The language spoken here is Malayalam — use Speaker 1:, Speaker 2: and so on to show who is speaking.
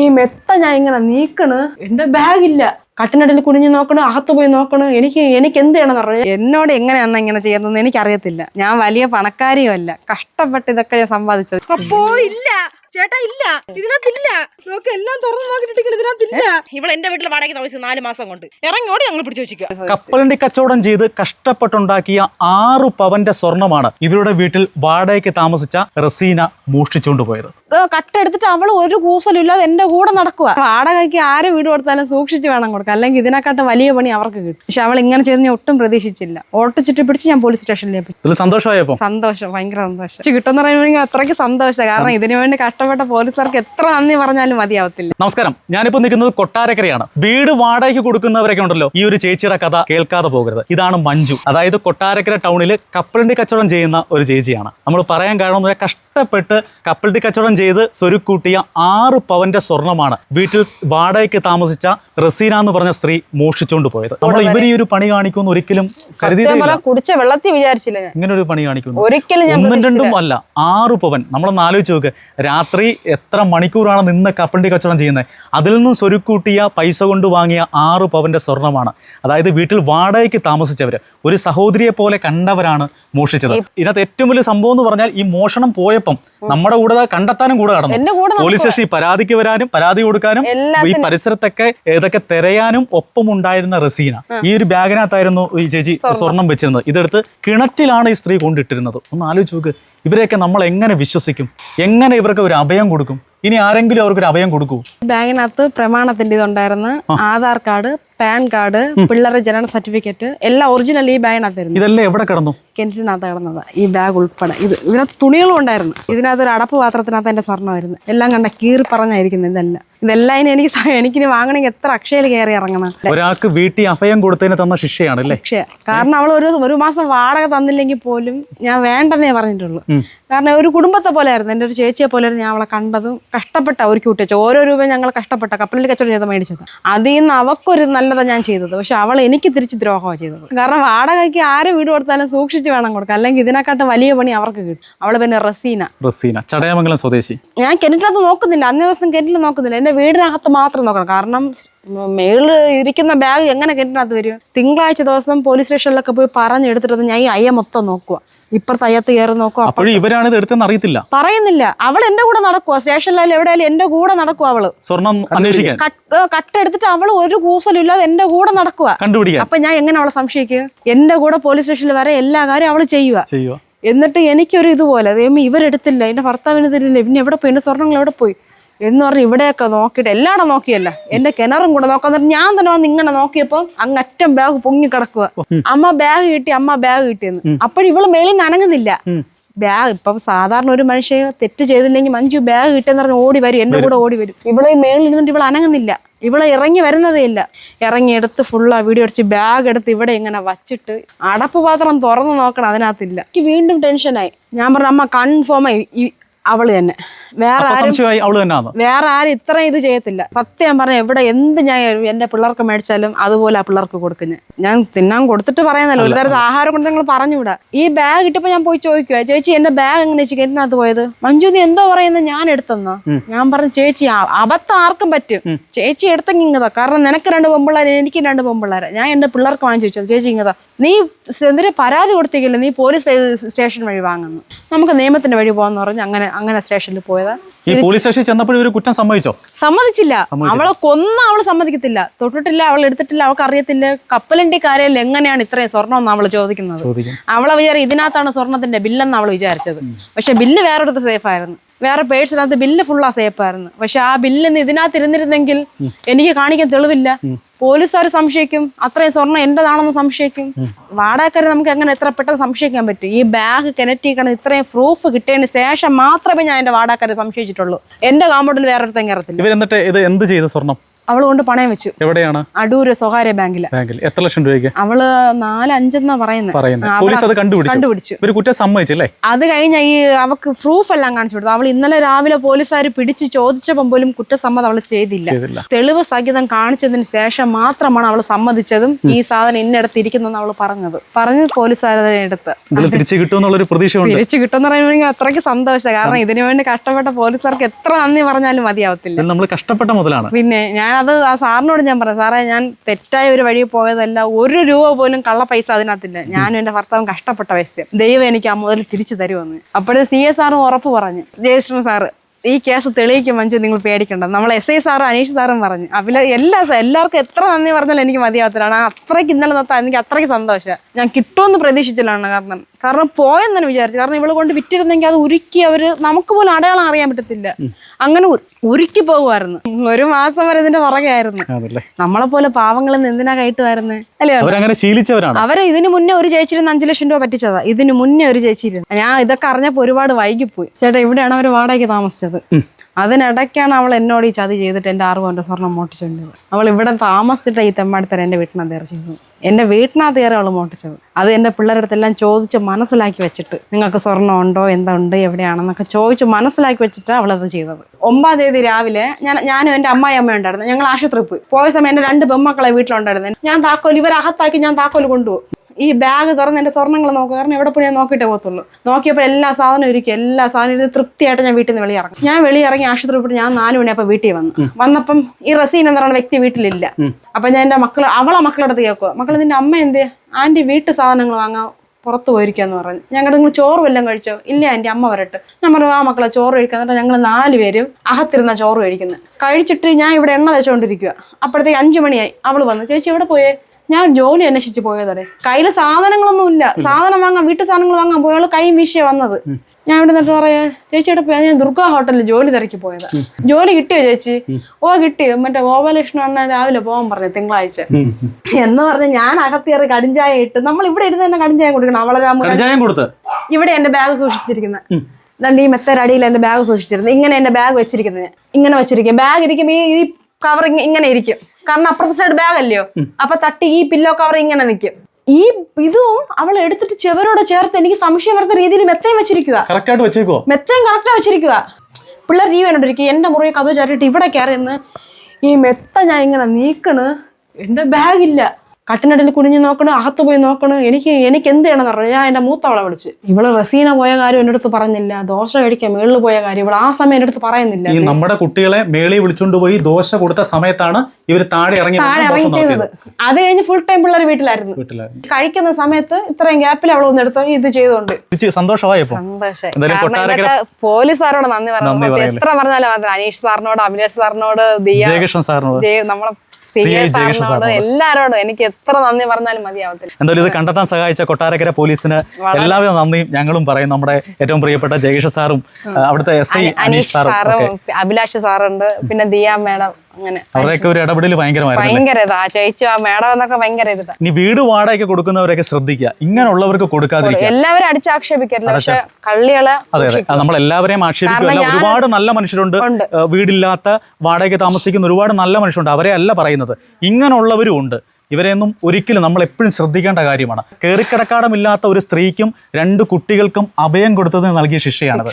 Speaker 1: ഈ മെത്ത ഞാൻ ഇങ്ങനെ നീക്കണ്. എന്റെ ബാഗില്ല കട്ടിനടിയിൽ കുനിഞ്ഞു നോക്കണ് അകത്ത് പോയി നോക്കണ്. എനിക്ക് എനിക്ക് എന്ത് ചെയ്യണമെന്ന് പറഞ്ഞു എന്നോട് എങ്ങനെയാണ് ഇങ്ങനെ ചെയ്യുന്നതെന്ന് എനിക്കറിയത്തില്ല. ഞാൻ വലിയ പണക്കാരിയും അല്ല കഷ്ടപ്പെട്ട് ഇതൊക്കെ ഞാൻ സമ്പാദിച്ചത്. അപ്പോ ഇല്ല. ചേട്ടാ ഇല്ല. ഇതിനകത്തില്ല. നോക്ക് എല്ലാം തുറന്നു നോക്കിയിട്ട് ഇതിനകത്തില്ല. ഇവിടെ എന്റെ വീട്ടിൽ വാടകയ്ക്ക് താമസിച്ചു നാല് മാസം കൊണ്ട്. ഇറങ്ങിയോട് ഞങ്ങൾ പിടിച്ചു വെച്ചിരിക്കുക
Speaker 2: കപ്പലണ്ടി കച്ചവടം ചെയ്ത് കഷ്ടപ്പെട്ടുണ്ടാക്കിയ ആറു പവന്റെ സ്വർണമാണ് ഇവരുടെ വീട്ടിൽ വാടകയ്ക്ക് താമസിച്ച റസീന മോഷ്ടിച്ചുകൊണ്ട് പോയത്.
Speaker 1: കട്ടെടുത്തിട്ട് അവൾ ഒരു കൂസലും ഇല്ലാതെ എന്റെ കൂടെ നടക്കുക വാടകയ്ക്ക് ആരും വീട് കൊടുത്താലും സൂക്ഷിച്ച് വേണം കൊടുക്കുക അല്ലെങ്കിൽ ഇതിനെക്കാട്ടും വലിയ പണി അവർക്ക് കിട്ടും. പക്ഷെ അവൾ ഇങ്ങനെ ചെയ്ത് ഞാൻ ഒട്ടും പ്രതീക്ഷിച്ചില്ല. ഓട്ടോ ചുറ്റി പിടിച്ച് ഞാൻ പോലീസ് സ്റ്റേഷനിലേക്ക്
Speaker 2: സന്തോഷമായപ്പോ
Speaker 1: സന്തോഷം ഭയങ്കര സന്തോഷം. കിട്ടുന്ന പറയുമ്പോൾ അത്രയ്ക്ക് സന്തോഷം കാരണം ഇതിനു വേണ്ടി കഷ്ടപ്പെട്ട പോലീസുകാർക്ക് എത്ര നന്ദി പറഞ്ഞാലും മതിയാവത്തില്ല.
Speaker 2: നമസ്കാരം. ഞാനിപ്പോ നിൽക്കുന്നത് കൊട്ടാരക്കരയാണ്. വീട് വാടകയ്ക്ക് കൊടുക്കുന്നവരൊക്കെ ഉണ്ടല്ലോ. ഈ ഒരു ചേച്ചിയുടെ കഥ കേൾക്കാതെ പോകരുത്. ഇതാണ് മഞ്ജു. അതായത് കൊട്ടാരക്കര ടൗണിൽ കപ്പലണ്ടി കച്ചവടം ചെയ്യുന്ന ഒരു ചേച്ചിയാണ്. നമ്മൾ പറയാൻ കാരണം എന്ന് പറഞ്ഞാൽ കഷ്ടപ്പെട്ട് കപ്പലണ്ടി കച്ചവടം ചെയ്ത് സ്വരുക്കൂട്ടിയ ആറ് പവന്റെ സ്വർണമാണ് വീട്ടിൽ വാടകയ്ക്ക് താമസിച്ച റസീന എന്ന് പറഞ്ഞ സ്ത്രീ മോഷിച്ചുകൊണ്ട് പോയത്. നമ്മൾ ഇവർ ഈ ഒരു പണി കാണിക്കുമെന്ന് ഒരിക്കലും
Speaker 1: കരുതി കുടിച്ച വെള്ളത്തിൽ വിചാരിച്ചില്ല
Speaker 2: ഇങ്ങനെ ഒരു പണി കാണിക്കുന്നു.
Speaker 1: ഒരിക്കലും
Speaker 2: ഒന്നും രണ്ടും അല്ല ആറ് പവൻ. നമ്മളൊന്ന് ആലോചിച്ച് നോക്ക്. രാത്രി എത്ര മണിക്കൂറാണ് നിന്ന് കപ്പലണ്ടി കച്ചവടം ചെയ്യുന്നത് അതിൽ നിന്നും സ്വരുക്കൂട്ടിയ പൈസ കൊണ്ട് വാങ്ങിയ ആറ് പവന്റെ സ്വർണമാണ്. അതായത് വീട്ടിൽ വാടകയ്ക്ക് താമസിച്ചവര്. ഒരു സഹോദരിയെ പോലെ കണ്ടവരാണ് മോഷിച്ചത് ഇതിനകത്ത് ഏറ്റവും വലിയ സംഭവം എന്ന് പറഞ്ഞാൽ ഈ മോഷണം പോയപ്പം നമ്മുടെ കൂടെ കണ്ടെത്താനും കൂടെ
Speaker 1: നടന്നു.
Speaker 2: പോലീസ് സ്റ്റേഷനിൽ പരാതിക്ക് വരാനും പരാതി കൊടുക്കാനും ഈ പരിസരത്തൊക്കെ ഏതൊക്കെ തിരയാനും ഒപ്പം ഉണ്ടായിരുന്ന റസീന. ഈ ഒരു ബാഗിനകത്തായിരുന്നു ഈ ചേച്ചി സ്വർണം വെച്ചിരുന്നത്. ഇതെടുത്ത് കിണറ്റിലാണ് ഈ സ്ത്രീ കൊണ്ടിട്ടിരുന്നത്. ഒന്ന് ആലോചിച്ച് നോക്ക്. ഇവരെയൊക്കെ നമ്മൾ എങ്ങനെ വിശ്വസിക്കും? എങ്ങനെ ഇവർക്ക് ഒരു അഭയം കൊടുക്കും? ഇനി ആരെങ്കിലും അവർക്ക് ഒരു അഭയം കൊടുക്കൂ
Speaker 1: ബാങ്കിനകത്ത് പ്രമാണത്തിന്റെ ഇതുണ്ടായിരുന്നു. ആധാർ കാർഡ് പാൻ കാർഡ് പിള്ളേരുടെ ജനന സർട്ടിഫിക്കറ്റ് എല്ലാം ഒറിജിനൽ ഈ ബാഗിനകത്തായിരുന്നു
Speaker 2: ഇതെല്ലാം എവിടെ കിടന്നു?
Speaker 1: കിണറ്റിനകത്ത് കിടന്നത്. ഈ ബാഗ് ഉൾപ്പെടെ. ഇത് ഇതിനകത്ത് തുണികളും ഉണ്ടായിരുന്നു ഇതിനകത്ത് ഒരു അടപ്പ് പാത്രത്തിനകത്ത് എന്റെ സ്വർണമായിരുന്നു. എല്ലാം കണ്ട കീറി പറഞ്ഞായിരിക്കുന്നത് ഇതെല്ലാം. ഇതെല്ലാം ഇനി എനിക്ക് എനിക്ക് വാങ്ങണമെങ്കിൽ എത്ര അക്ഷയയിൽ കയറി ഇറങ്ങണം.
Speaker 2: ഒരാൾക്ക് വീട്ടിൽ അഭയം കൊടുത്തതിന് തന്ന ശിക്ഷയാണ് അല്ലേ
Speaker 1: കാരണം അവൾ ഒരു ഒരു മാസം വാടക തന്നില്ലെങ്കിൽ പോലും ഞാൻ വേണ്ടെന്നേ പറഞ്ഞിട്ടുള്ളൂ. കാരണം ഒരു കുടുംബത്തെ പോലെ ആയിരുന്നു എന്റെ ഒരു ചേച്ചിയെ പോലെ ഞാൻ അവളെ കണ്ടതും കഷ്ടപ്പെട്ട ഒരുക്കി വിട്ടു ഓരോ രൂപയും ഞങ്ങൾ കഷ്ടപ്പെട്ട കപ്പലിൽ കച്ചവടം ചെയ്ത് മേടിച്ചത്. അതിൽ നിന്ന് അവക്കൊരു നല്ലതാണ് ഞാൻ ചെയ്തത്. പക്ഷെ അവൾ എനിക്ക് തിരിച്ച് ദ്രോഹമാണ് ചെയ്തത്. കാരണം വാടകയ്ക്ക് ആരെ വീട് കൊടുത്താലും സൂക്ഷിച്ച് വേണം കൊടുക്കാം അല്ലെങ്കിൽ ഇതിനെക്കാട്ടും വലിയ പണി അവർക്ക് കിട്ടും. അവൾ പിന്നെ റസീന.
Speaker 2: റസീന. ചടയമംഗലം സ്വദേശി.
Speaker 1: ഞാൻ കിണറ്റിനകത്ത് നോക്കുന്നില്ല. അന്നേ ദിവസം കിണറ്റിൽ നോക്കുന്നില്ല. എന്റെ വീടിനകത്ത് മാത്രം നോക്കണം. കാരണം മേളിൽ ഇരിക്കുന്ന ബാഗ് എങ്ങനെ കിണറ്റിനകത്ത് വരും? തിങ്കളാഴ്ച ദിവസം പോലീസ് സ്റ്റേഷനിലൊക്കെ പോയി പറഞ്ഞെടുത്തിട്ട് ഞാൻ ഈ അയ്യ മൊത്തം നോക്കുക ഇപ്പൊ അയ്യത്ത് കയറി നോക്കുക അപ്പോഴും
Speaker 2: അപ്പോഴും ഇവരാണ് ഇത് എടുത്തെന്ന് അറിയത്തില്ല.
Speaker 1: പറയുന്നില്ല. അവൾ എന്റെ കൂടെ നടക്കുക സ്റ്റേഷനിലായാലും എവിടെയാലും എന്റെ കൂടെ നടക്കുക അവൾ.
Speaker 2: സ്വർണം അന്വേഷിക്കാൻ.
Speaker 1: കട്ട് കട്ടെടുത്തിട്ട് അവൾ ഒരു കൂസലും ഇല്ലാതെ എന്റെ കൂടെ നടക്കുക
Speaker 2: കണ്ടുപിടിക്കുക
Speaker 1: അപ്പൊ ഞാൻ എങ്ങനെ അവളെ സംശയിക്കുക എന്റെ കൂടെ പോലീസ് സ്റ്റേഷനിൽ വരെ എല്ലാ കാര്യം അവൾ ചെയ്യുക
Speaker 2: ചെയ്യുക
Speaker 1: എന്നിട്ട് എനിക്കൊരു ഇതുപോലെ അതേമി ഇവരെടുത്തില്ല. എന്റെ ഭർത്താവിന് തരുന്നില്ല പിന്നെ എവിടെ പോയി? എന്റെ സ്വർണങ്ങൾ എവിടെ പോയി? എന്ന് പറഞ്ഞ് ഇവിടെയൊക്കെ നോക്കിയിട്ട് എല്ലായിടം നോക്കിയല്ല? എന്റെ കിണറും കൂടെ നോക്കാൻ നേരം ഞാൻ തന്നെ വന്ന് ഇങ്ങനെ നോക്കിയപ്പോ അങ്ങ് അറ്റം ബാഗ് പൊങ്ങി കിടക്കുക അമ്മ ബാഗ് കിട്ടി അമ്മ ബാഗ് കിട്ടിയെന്ന്. അപ്പോഴിവൾ മേളിൽ നനങ്ങുന്നില്ല അനങ്ങുന്നില്ല. ബാഗ് ഇപ്പം സാധാരണ ഒരു മനുഷ്യ തെറ്റ് ചെയ്തില്ലെങ്കിൽ മഞ്ജു ബാഗ് കിട്ടിയെന്ന് പറഞ്ഞ് ഓടി വരും എന്റെ കൂടെ ഓടി വരും. ഇവിടെ മേളിൽ ഇരുന്നിട്ട് ഇവിടെ അനങ്ങുന്നില്ല. ഇവിടെ ഇറങ്ങി വരുന്നതേ ഇല്ല. ഇറങ്ങി എടുത്ത് ഫുള്ള് വീഡിയോ അടിച്ച് ബാഗ് എടുത്ത് ഇവിടെ ഇങ്ങനെ വച്ചിട്ട് അടപ്പ് പാത്രം തുറന്ന് നോക്കണം അതിനകത്തില്ല. എനിക്ക് വീണ്ടും ടെൻഷനായി ഞാൻ പറഞ്ഞ അമ്മ കൺഫേം ആയി. അവൾ തന്നെ. വേറെ ആരും
Speaker 2: സംശയമായി അവൾ തന്നെയാണ്
Speaker 1: വേറെ ആരും ഇത്രയും ഇത് ചെയ്യത്തില്ല. സത്യം പറഞ്ഞ എവിടെ എന്ത് ഞാൻ എന്റെ പിള്ളേർക്ക് മേടിച്ചാലും അതുപോലെ ആ പിള്ളേർക്ക് കൊടുക്കും ഞാൻ തിന്നാൻ കൊടുത്തിട്ട് പറയുന്നല്ലോ ഒരു തരത്തിൽ ആഹാരം കൊണ്ട് നിങ്ങൾ പറഞ്ഞുവിടാ. ഈ ബാഗ് കിട്ടിയപ്പോ ഞാൻ പോയി ചോദിക്കുക ചേച്ചി എന്റെ ബാഗ് എങ്ങനെ ചേച്ചി? എന്നാ പോയത്? മഞ്ജു നീ എന്തോ പറയുന്നത് ഞാൻ എടുത്തെന്നോ? ഞാൻ പറഞ്ഞു ചേച്ചി അബദ്ധം ആർക്കും പറ്റും. ചേച്ചി എടുത്തെങ്കിൽ ഇങ്ങതാ. കാരണം നിനക്ക് രണ്ട് പെമ്പിള്ളേരെ എനിക്ക് രണ്ട് പെമ്പിള്ളേരെ. ഞാൻ എന്റെ പിള്ളേർക്ക് വാങ്ങിച്ചു ചോദിച്ചത് ചേച്ചി ഇങ്ങതാ. നീ എന്തിനു പരാതി കൊടുത്തേക്കില്ല? നീ പോലീസ് സ്റ്റേഷൻ വഴി വാങ്ങുന്നു. നമുക്ക് നിയമത്തിന്റെ വഴി പോകാന്ന് പറഞ്ഞ് അങ്ങനെ അങ്ങനെ സ്റ്റേഷനിൽ പോയതാ.
Speaker 2: ഈ പോലീസ് സ്റ്റേഷനിൽ ചെന്നപ്പോൾ ഇവർ കുറ്റം സമ്മതിച്ചോ?
Speaker 1: സമ്മതിച്ചില്ല. അവളെ കൊന്ന അവൾ സമ്മതിക്കത്തില്ല. തൊട്ടിട്ടില്ല അവൾ എടുത്തിട്ടില്ല അവൾക്ക് അറിയത്തില്ല. കപ്പലിന്റെ കാര്യത്തിൽ എങ്ങനെയാണ് ഇത്രയും സ്വർണം എന്ന് അവൾ ചോദിക്കുന്നത്?
Speaker 2: ചോദിക്കും.
Speaker 1: അവളെ വിചാരം ഇതിനകത്താണ് സ്വർണത്തിന്റെ ബില്ലെന്ന് അവൾ വിചാരിച്ചത്. പക്ഷെ ബില്ല് വേറൊരിടത്ത് സേഫ് ആയിരുന്നു വേറെ പേഴ്സിനകത്ത് ബില്ല് ഫുള്ളാ സേഫ് ആയിരുന്നു പക്ഷെ ആ ബില്ലിന്ന് ഇതിനകത്ത് ഇരുന്നിരുന്നെങ്കിൽ എനിക്ക് കാണിക്കാൻ തെളിവില്ല. പോലീസുകാർ സംശയിക്കും. അത്രയും സ്വർണം എന്റേതാണെന്ന് സംശയിക്കും. വാടകക്കാരെ നമുക്ക് എങ്ങനെ എത്ര പെട്ടെന്ന് സംശയിക്കാൻ പറ്റും? ഈ ബാഗ് കിണറ്റി കിടന്ന് ഇത്രയും പ്രൂഫ് കിട്ടിയതിന് ശേഷം മാത്രമേ ഞാൻ എന്റെ വാടകക്കാരെ സംശയിച്ചിട്ടുള്ളൂ. എന്റെ കാമ്പൗണ്ടിൽ വേറെ കയറത്തില്ല
Speaker 2: ഇവരെന്നിട്ട് ഇത് എന്ത് ചെയ്ത സ്വർണം
Speaker 1: അവൾ കൊണ്ട് പണയം വെച്ചു.
Speaker 2: എവിടെയാണ്?
Speaker 1: അടൂര് സ്വകാര്യ ബാങ്കിൽ
Speaker 2: ബാങ്കിൽ. എത്ര ലക്ഷം രൂപയ്ക്ക്?
Speaker 1: അവൾ നാലഞ്ചെന്നാ പറയുന്നത്
Speaker 2: പോലീസ് അത് കണ്ടുപിടിച്ചു. ഒരു കുറ്റം സമ്മതിച്ചല്ലേ?
Speaker 1: അത് കഴിഞ്ഞ ഈ അവക്ക് പ്രൂഫ് എല്ലാം കാണിച്ചു കൊടുത്തു. അവൾ ഇന്നലെ രാവിലെ പോലീസുകാർ പിടിച്ച് ചോദിച്ചപ്പം പോലും കുറ്റസമ്മതം അവൾ ചെയ്തില്ല. തെളിവ് സഹിതം കാണിച്ചതിന് ശേഷം മാത്രമാണ് അവൾ സമ്മതിച്ചതും ഈ സാധനം ഇന്നിടത്ത് ഇരിക്കുന്നെന്ന് അവൾ പറഞ്ഞത്. പറഞ്ഞ് പോലീസുകാരുടെ
Speaker 2: അടുത്ത് തിരിച്ചു കിട്ടുമെന്നുള്ളൊരു പ്രതീക്ഷയുണ്ട്.
Speaker 1: തിരിച്ചു കിട്ടുമെന്ന് പറയുമ്പോൾ അത്രയ്ക്ക് സന്തോഷം. കാരണം ഇതിനു വേണ്ടി കഷ്ടപ്പെട്ട പോലീസുകാർക്ക് എത്ര നന്ദി പറഞ്ഞാലും മതിയാവത്തില്ല.
Speaker 2: നമ്മൾ കഷ്ടപ്പെട്ട മുതലാണ്.
Speaker 1: പിന്നെ ഞാനത് ആ സാറിനോട് ഞാൻ പറഞ്ഞു സാറേ ഞാൻ തെറ്റായ ഒരു വഴി പോയതല്ല ഒരു രൂപ പോലും കള്ള പൈസ അതിനകത്തില്ല. ഞാനും എന്റെ ഭർത്താവും കഷ്ടപ്പെട്ട പൈസ ദൈവം എനിക്ക് ആ മുതൽ തിരിച്ചു തരുമെന്ന്. അപ്പോഴേ സി എ സാറും ഉറപ്പ് പറഞ്ഞു. ജയകൃഷ്ണൻ സാറ് ഈ കേസ് തെളിയിക്കും മഞ്ജു നിങ്ങൾ പേടിക്കണ്ട. നമ്മൾ എസ് ഐ സാറും അനീഷ് സാറും പറഞ്ഞു. അവർ എല്ലാ എല്ലാവർക്കും എത്ര നന്ദി പറഞ്ഞാലും എനിക്ക് മതിയാവത്തില്ലാണ് അത്രയ്ക്ക് ഇന്നലെ നത്താ എനിക്ക് അത്രയ്ക്ക് സന്തോഷം. ഞാൻ കിട്ടുമെന്ന് പ്രതീക്ഷിച്ചില്ലാണ് കാരണം. കാരണം പോയെന്ന് തന്നെ വിചാരിച്ചു കാരണം ഇവൾ കൊണ്ട് വിറ്റിരുന്നെങ്കിൽ അത് ഉരുക്കി അവർ നമുക്ക് പോലും അടയാളം അറിയാൻ പറ്റത്തില്ല. അങ്ങനെ ഉരുക്കി പോകുമായിരുന്നു. ഒരു മാസം വരെ ഇതിന്റെ
Speaker 2: പുറകെയായിരുന്നു.
Speaker 1: നമ്മളെ പോലെ പാവങ്ങളിൽ നിന്ന് എന്തിനാ അല്ലേ
Speaker 2: അവരങ്ങനെ ശീലിച്ചവരാണ്.
Speaker 1: അവർ ഇതിന് മുന്നേ ഒരു ചേച്ചിരുന്ന് അഞ്ചു ലക്ഷം രൂപ പറ്റിച്ചതാ. ഇതിന് മുന്നേ ഒരു ചേച്ചിരുന്നു ഞാൻ ഇതൊക്കെ അറിഞ്ഞപ്പോ ഒരുപാട് വൈകിപ്പോയി. ചേട്ടാ ഇവിടെയാണ് അവർ വാടകയ്ക്ക് താമസിച്ചത്. അതിനിടയ്ക്കാണ് അവൾ എന്നോട് ഈ ചതി ചെയ്തിട്ട് എന്റെ ആറ് പവന്റെ സ്വർണം മോട്ടിച്ചുകൊണ്ട് അവൾ ഇവിടെ താമസിച്ചിട്ട് ഈ തെമ്മാടിത്തരം എന്റെ വീട്ടിനകത്ത് കയറി ചെയ്തു എന്റെ വീട്ടിനകത്ത് കയറി അവൾ മോട്ടിച്ചത് അത് എന്റെ പിള്ളേരുടെ അടുത്തെല്ലാം ചോദിച്ച് മനസ്സിലാക്കി വെച്ചിട്ട് നിങ്ങൾക്ക് സ്വർണം ഉണ്ടോ എന്തുണ്ട് എവിടെയാണെന്നൊക്കെ ചോദിച്ച് മനസ്സിലാക്കി വെച്ചിട്ട് അവളത് ചെയ്തത്. ഒമ്പതാം തീയതി രാവിലെ ഞാൻ ഞാനും എന്റെ അമ്മായി അമ്മ ഉണ്ടായിരുന്നു. ഞങ്ങൾ ആശുപത്രി പോയി. പോയ സമയം എന്റെ രണ്ട് പെമ്മക്കളെ വീട്ടിലുണ്ടായിരുന്നു. ഞാൻ താക്കോൽ ഇവർ അകത്താക്കി ഞാൻ താക്കോൽ കൊണ്ടുപോകും ഈ ബാഗ് തുറന്ന് എന്റെ സ്വർണങ്ങൾ നോക്കുക കാരണം എവിടെ പോയി ഞാൻ നോക്കിയിട്ടേ പോകത്തുള്ളൂ. നോക്കിയപ്പോൾ എല്ലാ സാധനവും ഇരിക്കും എല്ലാ സാധനം ഇരുന്ന് തൃപ്തിയായിട്ട് ഞാൻ വീട്ടിൽ നിന്ന് വെളിയിറങ്ങി. ഞാൻ വെളിയിറങ്ങി ആശുപത്രി പോയിട്ട് ഞാൻ നാല് മണിയപ്പോൾ വീട്ടിൽ വന്നു. വന്നപ്പം ഈ റസീൻ എന്ന് പറയുന്ന വ്യക്തി വീട്ടിലില്ല. അപ്പം ഞാൻ എന്റെ മക്കൾ അവളെ മക്കളുടെ അടുത്ത് കേൾക്കുക മക്കൾ നിന്റെ അമ്മ എന്ത്? ആന്റി വീട്ടു സാധനങ്ങൾ വാങ്ങാൻ പുറത്ത് പോയിരിക്കാന്ന് പറഞ്ഞു. ഞങ്ങളുടെ നിങ്ങൾ ചോറ് വല്ലതും കഴിച്ചോ? ഇല്ല എന്റെ അമ്മ വരട്ടെ. ഞാൻ പറഞ്ഞു ആ മക്കളെ ചോറ് കഴിക്കാൻ. എന്നിട്ട് ഞങ്ങൾ നാല് പേരും അകത്തിരുന്ന ചോറ് കഴിക്കുന്നത് കഴിച്ചിട്ട് ഞാൻ ഇവിടെ എണ്ണ വെച്ചുകൊണ്ടിരിക്കുക അപ്പോഴത്തേക്ക് അഞ്ചു മണിയായി. അവൾ വന്നു. ചേച്ചി എവിടെ പോയേ? ഞാൻ ജോലി അന്വേഷിച്ച് പോയതേ കയ്യിൽ സാധനങ്ങളൊന്നും ഇല്ല. സാധനം വാങ്ങാൻ വീട്ടു സാധനങ്ങൾ വാങ്ങാൻ പോയാൽ കൈ വീശിയ വന്നത്. ഞാൻ ഇവിടെ നിന്നിട്ട് പറയാ ചേച്ചി എവിടെ പോയാ? ഞാൻ ദുർഗ ഹോട്ടലിൽ ജോലി തിരക്കി പോയതാ. ജോലി കിട്ടിയോ ചേച്ചി? ഓ കിട്ടി. മറ്റേ ഗോപാലകൃഷ്ണൻ അണ്ണ രാവിലെ പോകാൻ പറഞ്ഞു തിങ്കളാഴ്ച. എന്ന് പറഞ്ഞ് ഞാൻ അകത്തേറി കടിഞ്ചായ ഇട്ട് നമ്മൾ ഇവിടെ ഇരുന്ന് തന്നെ കടിഞ്ചായ കൊടുക്കണം. അവളെ
Speaker 2: കൊടുത്ത്.
Speaker 1: ഇവിടെ എന്റെ ബാഗ് സൂക്ഷിച്ചിരിക്കുന്നത് രണ്ട് ഈ മെത്തേഡ് അടിയിൽ എന്റെ ബാഗ് സൂക്ഷിച്ചിരുന്നു. ഇങ്ങനെ എന്റെ ബാഗ് വെച്ചിരിക്കുന്നത് ഇങ്ങനെ വെച്ചിരിക്കും. ബാഗ് ഇരിക്കും ഈ ഈ കവർ ഇങ്ങനെ ഇരിക്കും. കാരണം അപ്പുറത്തെ സൈഡ് ബാഗ് അല്ലയോ? അപ്പൊ തട്ടി ഈ പില്ലോ കവർ ഇങ്ങനെ നിൽക്കും ഈ ഇതും അവൾ എടുത്തിട്ട് ചെവരോട് ചേർത്ത് എനിക്ക് സംശയം വരുന്ന രീതിയിൽ മെത്തയും വെച്ചിരിക്കുക മെത്തയും കറക്റ്റാ വെച്ചിരിക്കുക പിള്ളേർ ജീവൻ വി കണ്ടോണ്ടിരിക്കുക എന്റെ മുറിയെ കഥ ചാരിട്ട് ഇവിടെ കയറിന്ന് ഈ മെത്ത ഞാൻ ഇങ്ങനെ നീക്കണ്. എന്റെ ബാഗില്ല കട്ടിനടിയിൽ കുനിഞ്ഞ് നോക്കണ് അകത്ത് പോയി നോക്കണ്? എനിക്ക് എനിക്ക് എന്ത് ചെയ്യണമെന്ന് പറഞ്ഞു ഞാൻ എന്റെ മൂത്തവളെ വിളിച്ച്. ഇവൾ റസീന പോയ കാര്യം എന്റെ അടുത്ത് പറഞ്ഞില്ല. ദോശ കഴിക്കാൻ മേളിൽ പോയ കാര്യം ഇവൾ ആ സമയം എന്റെ അടുത്ത് പറയുന്നില്ല.
Speaker 2: ഈ നമ്മുടെ കുട്ടികളെ മേളി വിളിച്ചുകൊണ്ട് പോയി ദോശ കൊടുത്ത സമയത്താണ് ഇവർ താഴെ ഇറങ്ങി
Speaker 1: താഴെ ഇറങ്ങി ചെയ്തത് അത് കഴിഞ്ഞ് ഫുൾ ടൈം പിള്ളേർ വീട്ടിലായിരുന്നു. കഴിക്കുന്ന സമയത്ത് ഇത്രയും ഗ്യാപ്പിൽ അവൾ ഒന്ന് എടുത്തോ ഇത്
Speaker 2: ചെയ്തോണ്ട്. സന്തോഷമായപ്പോ
Speaker 1: പോലീസുകാരോട് നന്ദി
Speaker 2: പറഞ്ഞു
Speaker 1: എത്ര പറഞ്ഞാലും അനീഷ് സാറിനോട് അഭിനേഷ് സാറിനോട് ദിയ
Speaker 2: സാറിനോട്.
Speaker 1: നമ്മളെ എല്ലാരോടും എനിക്ക് എത്ര നന്ദി പറഞ്ഞാലും മതിയാവത്തില്ല
Speaker 2: എന്തായാലും ഇത് കണ്ടെത്താൻ സഹായിച്ച കൊട്ടാരക്കര പോലീസിന് എല്ലാവിധ നന്ദിയും ഞങ്ങളും പറയും. നമ്മുടെ ഏറ്റവും പ്രിയപ്പെട്ട ജയകൃഷ്ണ സാറും അവിടുത്തെ എസ് ഐ അനീഷ് സാറും
Speaker 1: അഭിലാഷ് സാറുണ്ട് പിന്നെ ദിയ മേഡം. അങ്ങനെ
Speaker 2: അവരുടെയൊക്കെ ഒരു ഇടപെടൽ ഭയങ്കരമായിരുന്നു
Speaker 1: ഭയങ്കര ഇതാ ആ ചേച്ചി ആ മേഡം എന്നൊക്കെ ഭയങ്കര ഇതാ.
Speaker 2: ഇനി വീട് വാടകയ്ക്ക് കൊടുക്കുന്നവരൊക്കെ ശ്രദ്ധിക്കുക. ഇങ്ങനെയുള്ളവർക്ക് കൊടുക്കാതിരിക്കുക.
Speaker 1: എല്ലാവരും അടിച്ചാക്ഷേപിക്കരുത് പക്ഷെ കള്ളികളെ
Speaker 2: അതെ അതെ. നമ്മൾ എല്ലാവരെയും ആക്ഷേപിക്കുകയല്ല. ഒരുപാട് നല്ല മനുഷ്യരുണ്ട്. വീടില്ലാത്ത വാടകയ്ക്ക് താമസിക്കുന്ന ഒരുപാട് നല്ല മനുഷ്യരുണ്ട്. അവരെ അല്ല പറയുന്നത്. ഇങ്ങനെയുള്ളവരും ഉണ്ട്. ഇവരെയൊന്നും ഒരിക്കലും നമ്മൾ എപ്പോഴും ശ്രദ്ധിക്കേണ്ട കാര്യമാണ്. കയറിക്കിടക്കാടമില്ലാത്ത ഒരു സ്ത്രീക്കും രണ്ട് കുട്ടികൾക്കും അഭയം കൊടുത്തതിന് നൽകിയ ശിക്ഷയാണത്.